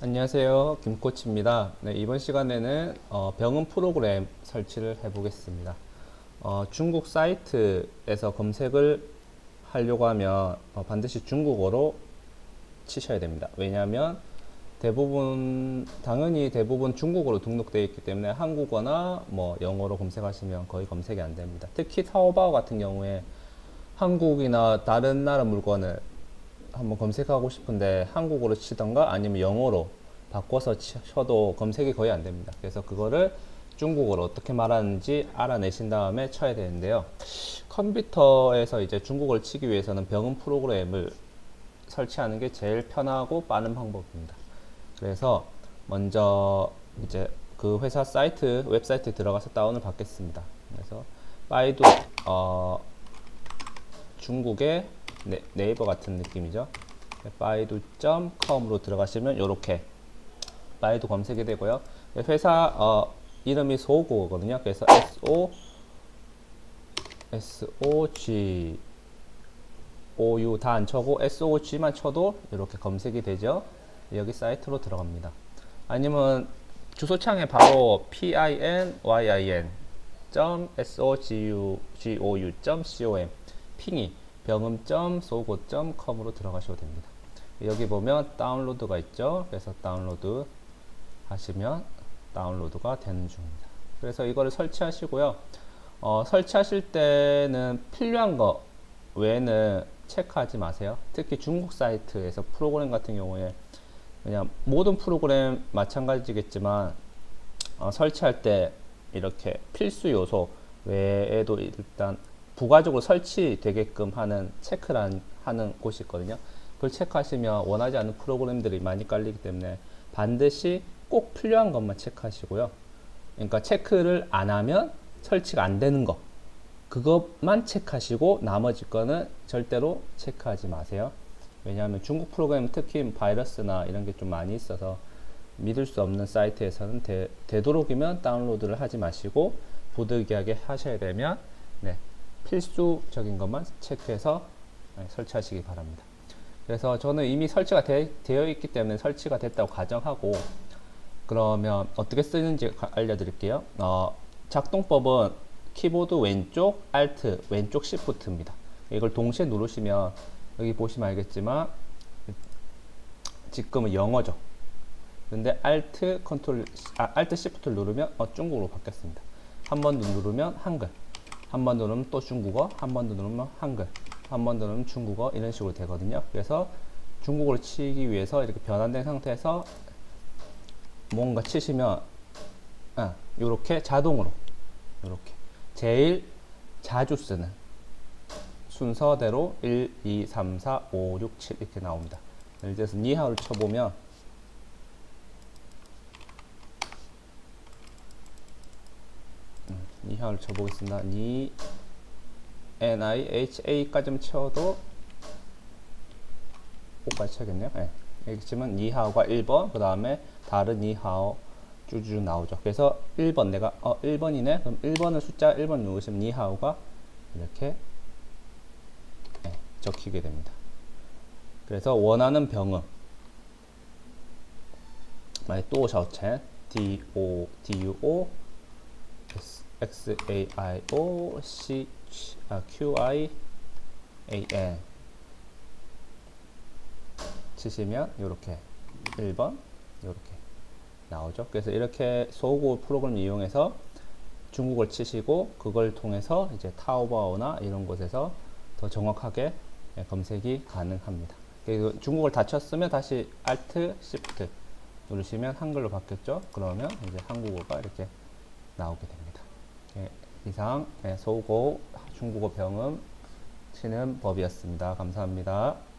안녕하세요. 김코치입니다. 네, 이번 시간에는 어, 병음 프로그램 설치를 해 보겠습니다. 어, 중국 사이트에서 검색을 하려고 하면 어, 반드시 중국어로 치셔야 됩니다. 왜냐하면 대부분 당연히 대부분 중국어로 등록되어 있기 때문에 한국어나 뭐 영어로 검색하시면 거의 검색이 안 됩니다. 특히 타오바오 같은 경우에 한국이나 다른 나라 물건을 한번 검색하고 싶은데 한국어로 치던가 아니면 영어로 바꿔서 치- 쳐도 검색이 거의 안 됩니다. 그래서 그거를 중국어로 어떻게 말하는지 알아내신 다음에 쳐야 되는데요. 컴퓨터에서 이제 중국어를 치기 위해서는 병음 프로그램을 설치하는 게 제일 편하고 빠른 방법입니다. 그래서 먼저 이제 그 회사 사이트 웹사이트에 들어가서 다운을 받겠습니다. 그래서 바이두 어, 중국의 네, 네이버 같은 느낌이죠. baidu.com으로 들어가시면 이렇게 바이두 검색이 되고요. 회사 어, 이름이 소고거든요. 그래서 so sog ou 다 안 쳐고 sog만 쳐도 이렇게 검색이 되죠. 여기 사이트로 들어갑니다. 아니면 주소창에 바로 pin yin .sogu.com 핑이 병음.sogo.com으로 들어가셔도 됩니다. 여기 보면 다운로드가 있죠. 그래서 다운로드 하시면 다운로드가 되는 중입니다. 그래서 이거를 설치하시고요. 어, 설치하실 때는 필요한 거 외에는 체크하지 마세요. 특히 중국 사이트에서 프로그램 같은 경우에 그냥 모든 프로그램 마찬가지겠지만 어, 설치할 때 이렇게 필수 요소 외에도 일단 부가적으로 설치되게끔 하는 체크란 하는 곳이 있거든요. 그걸 체크하시면 원하지 않는 프로그램들이 많이 깔리기 때문에 반드시 꼭 필요한 것만 체크하시고요. 그러니까 체크를 안 하면 설치가 안 되는 거 그것만 체크하시고 나머지 거는 절대로 체크하지 마세요. 왜냐하면 중국 프로그램 특히 바이러스나 이런 게 좀 많이 있어서 믿을 수 없는 사이트에서는 되, 되도록이면 다운로드를 하지 마시고 부득이하게 하셔야 되면 네, 필수적인 것만 체크해서 네, 설치하시기 바랍니다. 그래서 저는 이미 설치가 되, 되어 있기 때문에 설치가 됐다고 가정하고 그러면 어떻게 쓰는지 가- 알려드릴게요. 어, 작동법은 키보드 왼쪽 Alt, 왼쪽 Shift입니다. 이걸 동시에 누르시면 여기 보시면 알겠지만 지금은 영어죠. 근데 Alt, Ctrl, 아, Alt, Shift를 누르면 어, 중국어로 바뀌었습니다. 한번더 누르면 한글, 한 번 더 누르면 또 중국어, 한 번 더 누르면 한글, 한 번 더 누르면 중국어 이런 식으로 되거든요. 그래서 중국어를 치기 위해서 이렇게 변환된 상태에서 뭔가 치시면 아, 이렇게 자동으로 이렇게 제일 자주 쓰는 순서대로 1, 2, 3, 4, 5, 6, 7 이렇게 나옵니다. 예를 들어서 니하오를 쳐보면 음, 니하오를 쳐보겠습니다. 니 N I H A까지만 쳐도 O까지 쳐야겠네요. 네. 여기 치면 니하오가 1번, 그 다음에 다른 니하오 쭈쭈 나오죠. 그래서 1번 내가 어 1번이네. 그럼 1번을 숫자 1번 누르시면 니하오가 이렇게 네, 적히게 됩니다. 그래서 원하는 병음 만약 또 샤오첸 D O D U O X A I O C 아, Q I A N 치시면 이렇게 1번 이렇게 나오죠. 그래서 이렇게 소고 프로그램 이용해서 중국어를 치시고 그걸 통해서 이제 타오바오나 이런 곳에서 더 정확하게 예, 검색이 가능합니다. 그리고 중국어를 다 쳤으면 다시 Alt, Shift 누르시면 한글로 바뀌었죠. 그러면 이제 한국어가 이렇게 나오게 됩니다. 예, 이상 예, 소고 중국어 병음 치는 법이었습니다. 감사합니다.